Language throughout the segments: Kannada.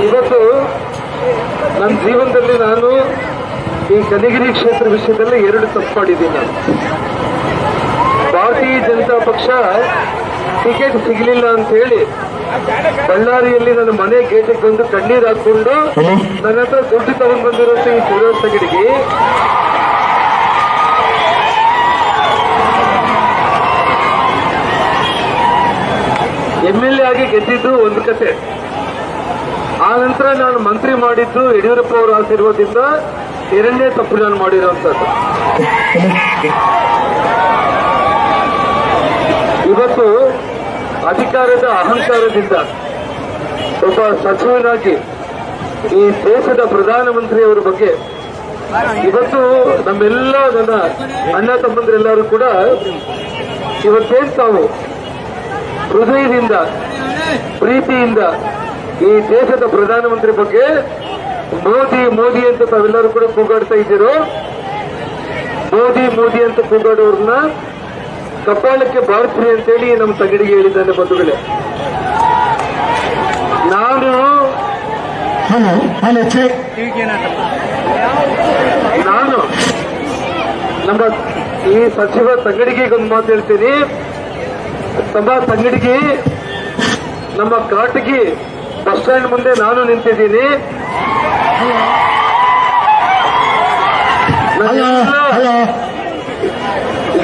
ಇವತ್ತು ನನ್ನ ಜೀವನದಲ್ಲಿ ನಾನು ಈ ಕನಿಗಿರಿ ಕ್ಷೇತ್ರ ವಿಷಯದಲ್ಲಿ ಎರಡು ತಪ್ಪು ಮಾಡಿದ್ದೀನಿ ನಾನು ಭಾರತೀಯ ಜನತಾ ಪಕ್ಷ ಟಿಕೆಟ್ ಸಿಗಲಿಲ್ಲ ಅಂತ ಹೇಳಿ ಬಳ್ಳಾರಿಯಲ್ಲಿ ನನ್ನ ಮನೆ ಗೇಟಿಗೆ ಬಂದು ಕಣ್ಣೀರು ಹಾಕೊಂಡು ನನ್ನ ಹತ್ರ ದುಡ್ಡು ತಗೊಂಡು ಬಂದಿರುವಂತ ಈ ತಗಡಿಗೆ ಎಂ ಎಲ್ ಎ ಆಗಿ ಗೆದ್ದಿದ್ದು ಒಂದು ಕತೆ. ಆ ನಂತರ ನಾನು ಮಂತ್ರಿ ಮಾಡಿದ್ದು ಯಡಿಯೂರಪ್ಪ ಅವರ ಆಶೀರ್ವಾದದಿಂದ ಎರಡನೇ ತಪ್ಪು ನಾನು ಮಾಡಿರುವಂತದ್ದು ಇವತ್ತು ಅಧಿಕಾರದ ಅಹಂಕಾರದಿಂದ ಒಬ್ಬ ಸಚಿವನಾಗಿ ಈ ದೇಶದ ಪ್ರಧಾನಮಂತ್ರಿಯವರ ಬಗ್ಗೆ ಇವತ್ತು ನಮ್ಮೆಲ್ಲ ನನ್ನ ಅಣ್ಣ ತಮ್ಮಂದ್ರೆಲ್ಲರೂ ಕೂಡ ಇವತ್ತೇನು ತಾವು ಹೃದಯದಿಂದ, ಪ್ರೀತಿಯಿಂದ ಈ ದೇಶದ ಪ್ರಧಾನಮಂತ್ರಿ ಬಗ್ಗೆ ಮೋದಿ ಮೋದಿ ಅಂತ ತಾವೆಲ್ಲರೂ ಕೂಡ ಕೂಗಾಡ್ತಾ ಇದ್ದೀರೋ? ಮೋದಿ ಮೋದಿ ಅಂತ ಕೂಗಾಡೋರ್ನ ಕಪಾಳಕ್ಕೆ ಅಂತ ಅಂತೇಳಿ ನಮ್ಮ ತಗಡಿಗೆ ಹೇಳಿದ್ದಾನೆ ಬಂಧುಗಳೇ. ನಾನು ನಾನು ನಮ್ಮ ಈ ಸಚಿವ ತಂಗಡಿಗೆಗೊಂದು ಮಾತು ಹೇಳ್ತೀನಿ. ತಮ್ಮ ತಂಗಡಿಗೆ ನಮ್ಮ ಕಾಟಗಿ ಬಸ್ ಸ್ಟ್ಯಾಂಡ್ ಮುಂದೆ ನಾನು ನಿಂತಿದ್ದೀನಿ.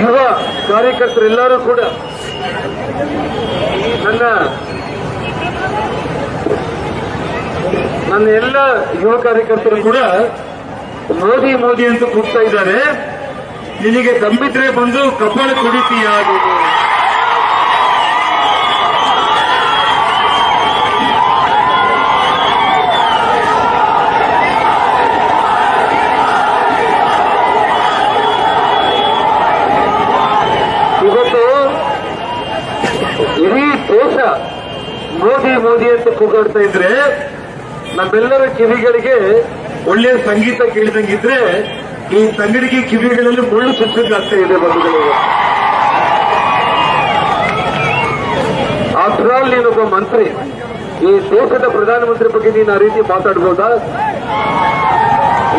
ಯುವ ಕಾರ್ಯಕರ್ತರೆಲ್ಲರೂ ಕೂಡ ನನ್ನ ನನ್ನ ಎಲ್ಲ ಯುವ ಕಾರ್ಯಕರ್ತರು ಕೂಡ ಮೋದಿ ಮೋದಿ ಅಂತ ಕೂಗ್ತಾ ಇದ್ದಾರೆ. ನಿನಗೆ ತಂಬಿದ್ರೆ ಬಂದು ಕಪಾಳ ಕುಡಿತೀಯ ನೀನು ಇವತ್ತು ಇಡೀ ದೇಶ ಮೋದಿ ಮೋದಿ ಅಂತ ಕೂಗಾಡ್ತಾ ಇದ್ರೆ ನಮ್ಮೆಲ್ಲರ ಕಿವಿಗಳಿಗೆ ಒಳ್ಳೆಯ ಸಂಗೀತ ಕೇಳಿದಂಗಿದ್ರೆ ಈ ತಂಗಡಿಗೆ ಕಿವಿಗಳಲ್ಲಿ ಮುಳ್ಳು ಚುಚ್ಚಂಗಾಗ್ತಾ ಇದೆ ಬಂಧುಗಳಿಗೆ ಆಫ್ಟರ್ ಆಲ್ ನೀನೊಬ್ಬ ಮಂತ್ರಿ. ಈ ದೇಶದ ಪ್ರಧಾನಮಂತ್ರಿ ಬಗ್ಗೆ ನೀನು ಆ ರೀತಿ ಮಾತಾಡ್ಬೋದಾ?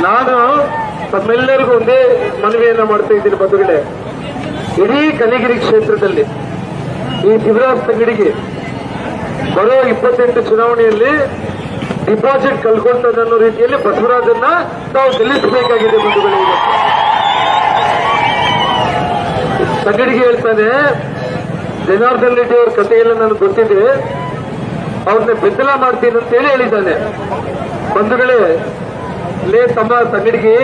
ನಾನು ತಮ್ಮೆಲ್ಲರಿಗೂ ಒಂದೇ ಮನವಿಯನ್ನ ಮಾಡ್ತಾ ಇದ್ದೀನಿ ಬಂಧುಗಳೇ. ಇಡೀ ಕನಗಿರಿ ಕ್ಷೇತ್ರದಲ್ಲಿ ಈ ಶಿವರಾಜ್ ತಂಗಡಿಗೆ ಬರೋ ಇಪ್ಪತ್ತೆಂಟು ಚುನಾವಣೆಯಲ್ಲಿ ಡಿಪಾಸಿಟ್ ಕಳ್ಕೊಳ್ತದೆ ಅನ್ನೋ ರೀತಿಯಲ್ಲಿ ಬಸವರಾಜನ್ನ ನಾವು ಗೆಲ್ಲಿಸಬೇಕಾಗಿದೆ ಬಂಧುಗಳಿಗೆ ತಂಗಡಿಗೆ ಹೇಳ್ತಾನೆ, ಜನಾರ್ದನ್ ರೆಡ್ಡಿ ಅವ್ರ ಕಥೆಯೆಲ್ಲ ನನಗೆ ಗೊತ್ತಿದೆ. ಅವ್ರನ್ನ ಬೆಂಬಲ ಮಾಡ್ತೀನಿ ಅಂತ ಹೇಳಿ ಹೇಳಿದ್ದಾನೆ. ಬಂಧುಗಳೇ, ಲೇ ತಮ್ಮ ತಂಗಡಿಗೆ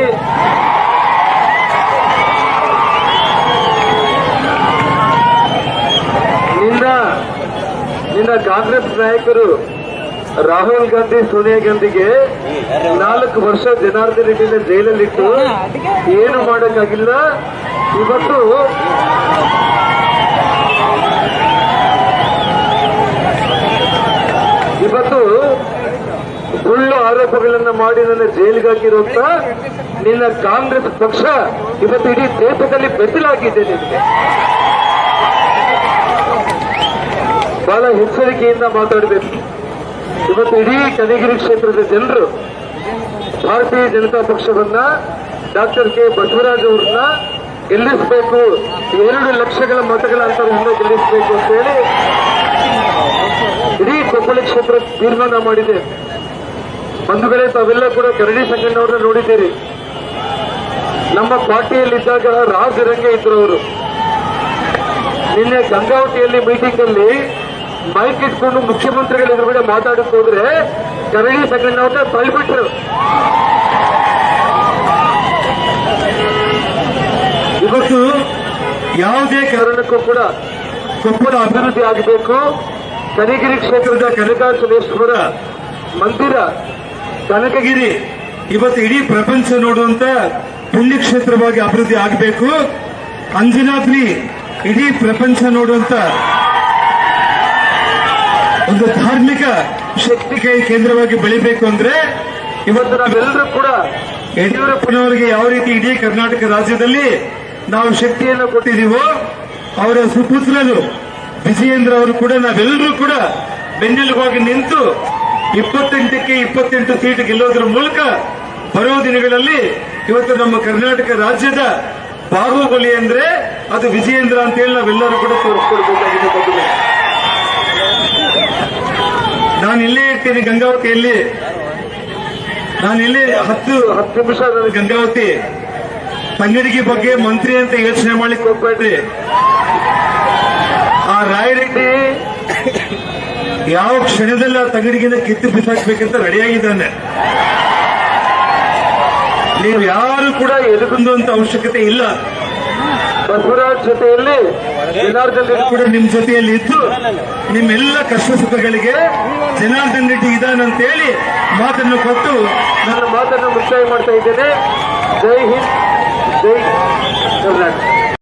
ನಿನ್ನ ನಿನ್ನ ಕಾಂಗ್ರೆಸ್ ನಾಯಕರು ರಾಹುಲ್ ಗಾಂಧಿ ಸೋನಿಯಾ ಗಾಂಧಿಗೆ ನಾಲ್ಕು ವರ್ಷ ಜನಾರ್ದನ್ ರೆಡ್ಡಿನ ಜೈಲಲ್ಲಿಟ್ಟು ಏನು ಮಾಡೋಕ್ಕಾಗಿಲ್ಲ. ಇವತ್ತು ಇವತ್ತು ಸುಳ್ಳು ಆರೋಪಗಳನ್ನ ಮಾಡಿ ನನ್ನ ಜೈಲಿಗೆ ಹಾಕಿರುವಂತ ನಿನ್ನ ಕಾಂಗ್ರೆಸ್ ಪಕ್ಷ ಇವತ್ತು ಇಡೀ ದೇಶದಲ್ಲಿ ಬೆದಲಾಗಿದೆ ನಿನಗೆ. ಬಹಳ ಎಚ್ಚರಿಕೆಯಿಂದ ಮಾತಾಡಬೇಕು. ಇವತ್ತು ಇಡೀ ಕನಗಿರಿ ಕ್ಷೇತ್ರದ ಜನರು ಭಾರತೀಯ ಜನತಾ ಪಕ್ಷವನ್ನ ಡಾಕ್ಟರ್ ಕೆ. ಬಸವರಾಜ್ ಅವ್ರನ್ನ ಗೆಲ್ಲಿಸಬೇಕು. ಎರಡು ಲಕ್ಷಗಳ ಮತಗಳ ಅಂತರದಿಂದ ಗೆಲ್ಲಿಸಬೇಕು ಅಂತ ಹೇಳಿ ಇಡೀ ಕೊಪ್ಪಳ ಕ್ಷೇತ್ರ ತೀರ್ಮಾನ ಮಾಡಿದೆ. ಬಂಧುಗಳೇ, ತಾವೆಲ್ಲ ಕೂಡ ಕರಡಿ ಸಂಗಣ್ಣವ್ರನ್ನ ನೋಡಿದ್ದೀರಿ. ನಮ್ಮ ಪಾರ್ಟಿಯಲ್ಲಿದ್ದಾಗ ರಾಜರಂಗೆ ಇದ್ರು ಅವರು. ನಿನ್ನೆ ಗಂಗಾವತಿಯಲ್ಲಿ ಮೀಟಿಂಗ್ ಅಲ್ಲಿ ಮೈಕ್ ಇಟ್ಕೊಂಡು ಮುಖ್ಯಮಂತ್ರಿಗಳ ಎದುರುಗಡೆ ಮಾತಾಡಕ್ ಹೋದ್ರೆ ಕರಡಿ ಸಂಗಣ್ಣವ್ರನ್ನ ತಳ್ಳಿಬಿಟ್ರು ಇವತ್ತು ಯಾವುದೇ ಕಾರಣಕ್ಕೂ ಕೂಡ ಕೊಪ್ಪಳ ಅಭಿವೃದ್ಧಿ ಆಗಬೇಕು. ಕನಗಿರಿ ಕ್ಷೇತ್ರದ ಕನಕಾಚಲೇಶ್ವರ ಮಂದಿರ, ಕನಕಗಿರಿ, ಇವತ್ತು ಇಡೀ ಪ್ರಪಂಚ ನೋಡುವಂತ ಪುಣ್ಯಕ್ಷೇತ್ರವಾಗಿ ಅಭಿವೃದ್ಧಿ ಆಗಬೇಕು. ಅಂಜನಾದ್ರಿ ಇಡೀ ಪ್ರಪಂಚ ನೋಡುವಂತ ಒಂದು ಧಾರ್ಮಿಕ ಶಕ್ತಿ ಕೇಂದ್ರವಾಗಿ ಬೆಳಿಬೇಕು ಅಂದ್ರೆ ಇವತ್ತು ನಾವೆಲ್ಲರೂ ಕೂಡ ಯಡಿಯೂರಪ್ಪನವರಿಗೆ ಯಾವ ರೀತಿ ಇಡೀ ಕರ್ನಾಟಕ ರಾಜ್ಯದಲ್ಲಿ ನಾವು ಶಕ್ತಿಯನ್ನು ಕೊಟ್ಟಿದ್ದೀವೋ ಅವರ ಸುಪುತ್ರರು ವಿಜಯೇಂದ್ರ ಅವರು ಕೂಡ ನಾವೆಲ್ಲರೂ ಕೂಡ ಬೆನ್ನೆಲುಬಾಗಿ ನಿಂತು ಇಪ್ಪತ್ತೆಂಟಕ್ಕೆ ಇಪ್ಪತ್ತೆಂಟು ಸೀಟ್ ಗೆಲ್ಲೋದ್ರ ಮೂಲಕ ಬರುವ ದಿನಗಳಲ್ಲಿ ಇವತ್ತು ನಮ್ಮ ಕರ್ನಾಟಕ ರಾಜ್ಯದ ಬಾಹುಬಲಿ ಅಂದ್ರೆ ಅದು ವಿಜಯೇಂದ್ರ ಅಂತ ಹೇಳಿ ನಾವೆಲ್ಲರೂ ಕೂಡ ತೋರಿಸ್ಕೊಡ್ಬೇಕಾಗಿದೆ. ನಾನು ಇಲ್ಲೇ ಇರ್ತೀನಿ ಗಂಗಾವತಿಯಲ್ಲಿ ನಾನು ಇಲ್ಲಿ ಹತ್ತು ಹತ್ತು ನಿಮಿಷ ಗಂಗಾವತಿ. ತಂಗಡಿಗೆ ಬಗ್ಗೆ ಮಂತ್ರಿ ಅಂತ ಯೋಚನೆ ಮಾಡ್ಲಿಕ್ಕೆ ಹೋಗ್ಬೇಡ್ರಿ. ಆ ರಾಯರೆಡ್ಡಿ ಯಾವ ಕ್ಷಣದಲ್ಲಿ ಆ ತಂಗಡಿಗಿಂದ ಕಿತ್ತು ಬಿಸಾಕ್ಬೇಕಂತ ರೆಡಿಯಾಗಿದ್ದಾನೆ ನೀವು ಯಾರು ಕೂಡ ಎದುರುಕೊಂಡುವಂತ ಅವಶ್ಯಕತೆ ಇಲ್ಲ. ಬಸವರಾಜ್ ಜೊತೆಯಲ್ಲಿ ಕೂಡ ನಿಮ್ ಜೊತೆಯಲ್ಲಿ ಇದ್ದು ನಿಮ್ಮೆಲ್ಲ ಕಷ್ಟ ಸುಖಗಳಿಗೆ ಜನಾರ್ದನ್ ರೆಡ್ಡಿ ಇದಾನಂತ ಹೇಳಿ ಮಾತನ್ನು ಕೊಟ್ಟು ನನ್ನ ಮಾತನ್ನು ಮುಕ್ತಾಯ ಮಾಡ್ತಾ ಇದ್ದೇನೆ. ಜೈ ಹಿಂದ್, ಜೈ ಕರ್ನಾಟಕ.